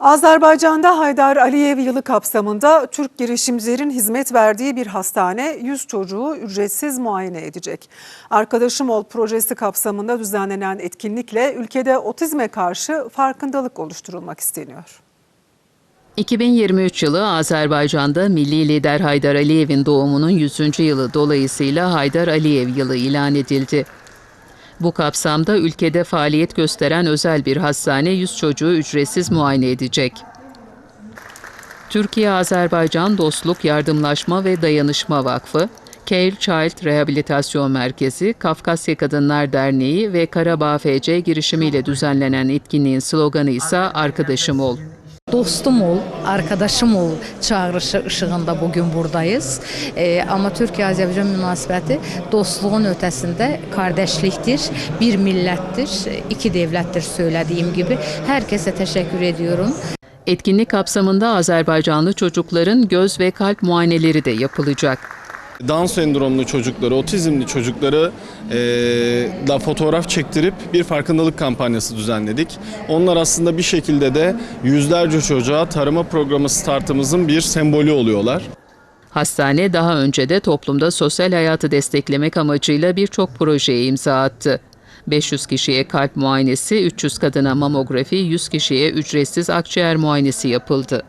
Azerbaycan'da Haydar Aliyev yılı kapsamında Türk girişimcilerin hizmet verdiği bir hastane 100 çocuğu ücretsiz muayene edecek. Arkadaşım Ol projesi kapsamında düzenlenen etkinlikle ülkede otizme karşı farkındalık oluşturulmak isteniyor. 2023 yılı Azerbaycan'da milli lider Haydar Aliyev'in doğumunun 100. yılı dolayısıyla Haydar Aliyev yılı ilan edildi. Bu kapsamda ülkede faaliyet gösteren özel bir hastane 100 çocuğu ücretsiz muayene edecek. Türkiye-Azerbaycan Dostluk, Yardımlaşma ve Dayanışma Vakfı, Care Child Rehabilitasyon Merkezi, Kafkasya Kadınlar Derneği ve Karabağ FC girişimiyle düzenlenen etkinliğin sloganı ise Arkadaşım Ol. Dostum ol, arkadaşım ol çağrışı ışığında bugün buradayız. Ee, ama Türkiye-Azərbaycan münasibəti dostluğun ötesinde kardeşliktir, bir millettir, iki devlettir söylediğim gibi. Herkese teşekkür ediyorum. Etkinlik kapsamında Azerbaycanlı çocukların göz ve kalp muayeneleri de yapılacak. Down sendromlu çocukları, otizmli çocukları e, da fotoğraf çektirip bir farkındalık kampanyası düzenledik. Onlar aslında bir şekilde de yüzlerce çocuğa tarıma programı startımızın bir sembolü oluyorlar. Hastane daha önce de toplumda sosyal hayatı desteklemek amacıyla birçok projeye imza attı. 500 kişiye kalp muayenesi, 300 kadına mamografi, 100 kişiye ücretsiz akciğer muayenesi yapıldı.